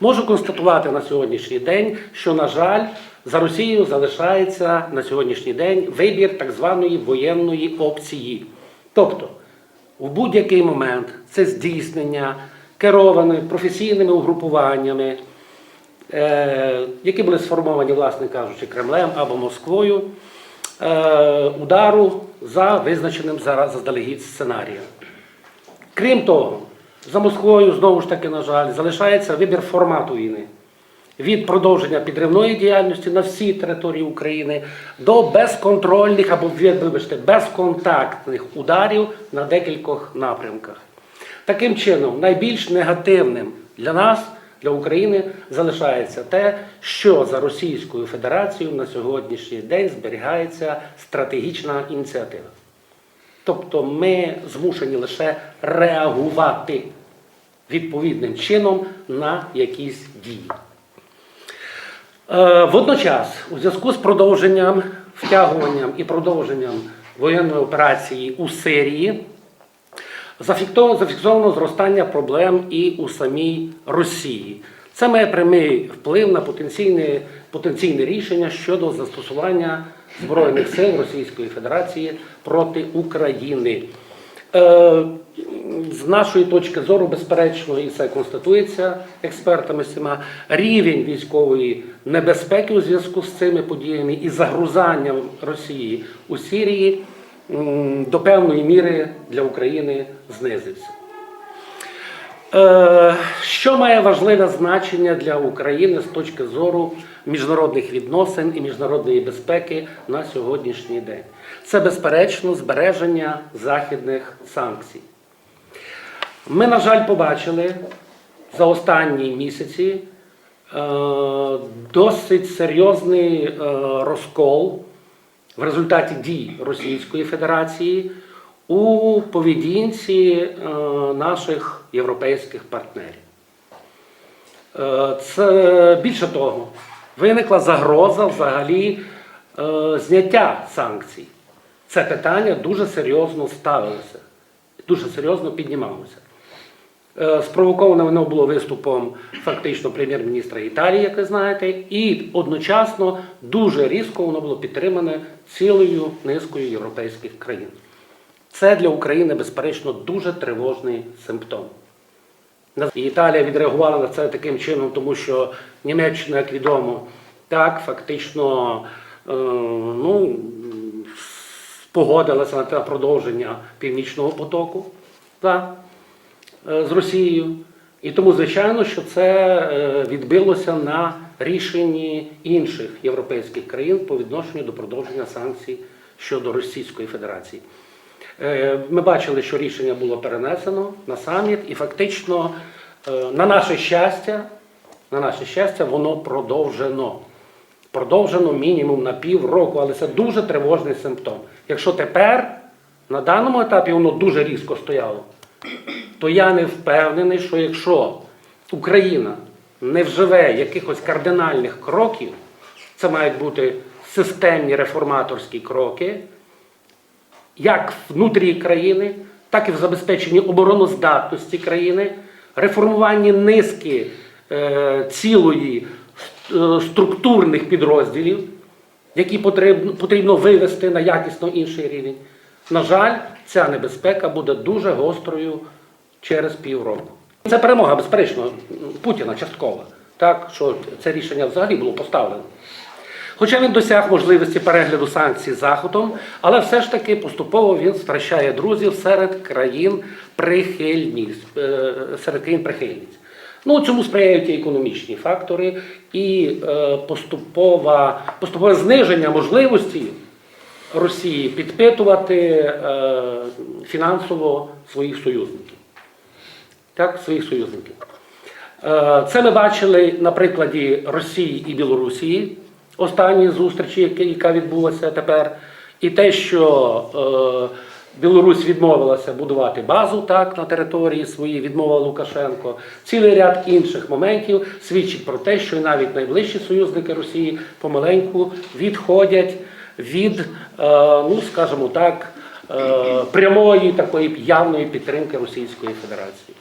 Можу констатувати на сьогоднішній день, що, на жаль, за Росією залишається на сьогоднішній день вибір так званої воєнної опції. Тобто, в будь-який момент це здійснення керованими професійними угрупуваннями, е, які були сформовані, власне кажучи, Кремлем або Москвою, е, удару за визначеним заздалегідь сценарієм. Крім того, за Москвою знову ж таки, на жаль, залишається вибір формату війни. Від продовження підривної діяльності на всій території України до безконтрольних або вибачте, безконтактних ударів на декількох напрямках. Таким чином, найбільш негативним для нас, для України, залишається те, що за Російською Федерацією на сьогоднішній день зберігається стратегічна ініціатива. Тобто ми змушені лише реагувати відповідним чином на якісь дії. Е, Водночас, у зв'язку з продовженням, втягуванням і продовженням воєнної операції у Сирії, зафіксовано зростання проблем і у самій Росії. Це має прямий вплив на потенційне, потенційне рішення щодо застосування Збройних сил Російської Федерації проти України. Е, з нашої точки зору, безперечно, і це констатується експертами всіма, рівень військової небезпеки у зв'язку з цими подіями і загрузанням Росії у Сирії до певної міри для України знизився. Е, Що має важливе значення для України з точки зору міжнародних відносин і міжнародної безпеки на сьогоднішній день? Це безперечно збереження західних санкцій. Ми, на жаль, побачили за останні місяці е, досить серйозний е, розкол в результаті дій Російської Федерації у поведінці е, наших європейських партнерів. Це більше того, виникла загроза взагалі зняття санкцій. Це питання дуже серйозно ставилося, дуже серйозно піднімалося. Е, Спровоковане воно було виступом фактично прем'єр-міністра Італії, як ви знаєте, і одночасно дуже різко воно було підтримане цілою низкою європейських країн. Це для України, безперечно, дуже тривожний симптом. І Італія відреагувала на це таким чином, тому що Німеччина, як відомо, так фактично е, ну, погодилася на те продовження Північного потоку так, з Росією. І тому, звичайно, що це е, відбилося на рішенні інших європейських країн по відношенню до продовження санкцій щодо Російської Федерації. Е, Ми бачили, що рішення було перенесено на саміт, і фактично, е, на наше щастя, на наше щастя, воно продовжено. Продовжено мінімум на півроку, але це дуже тривожний симптом. Якщо тепер на даному етапі воно дуже різко стояло, то я не впевнений, що якщо Україна не вживе якихось кардинальних кроків, це мають бути системні реформаторські кроки, як внутрі країни, так і в забезпеченні обороноздатності країни, реформуванні низки е, цілої е, структурних підрозділів, які потрібно, потрібно вивести на якісно інший рівень. На жаль, ця небезпека буде дуже гострою через півроку. Це перемога, безперечно, Путіна часткова, так, що це рішення взагалі було поставлено. Хоча він досяг можливості перегляду санкцій Заходом, але все ж таки поступово він втрачає друзів серед країн прихильність, е, серед країн прихильниць. Ну, цьому сприяють і економічні фактори, і е, поступова, поступове зниження можливості Росії підпитувати е, фінансово своїх союзників. Так, своїх союзників. Е, Це ми бачили на прикладі Росії і Білорусі, останньої зустрічі, яка відбулася тепер, і те, що е, Білорусь відмовилася будувати базу так, на території своїй, відмовила Лукашенко. Цілий ряд інших моментів свідчить про те, що навіть найближчі союзники Росії помаленьку відходять від, е, ну скажімо так, е, прямої такої явної підтримки Російської Федерації.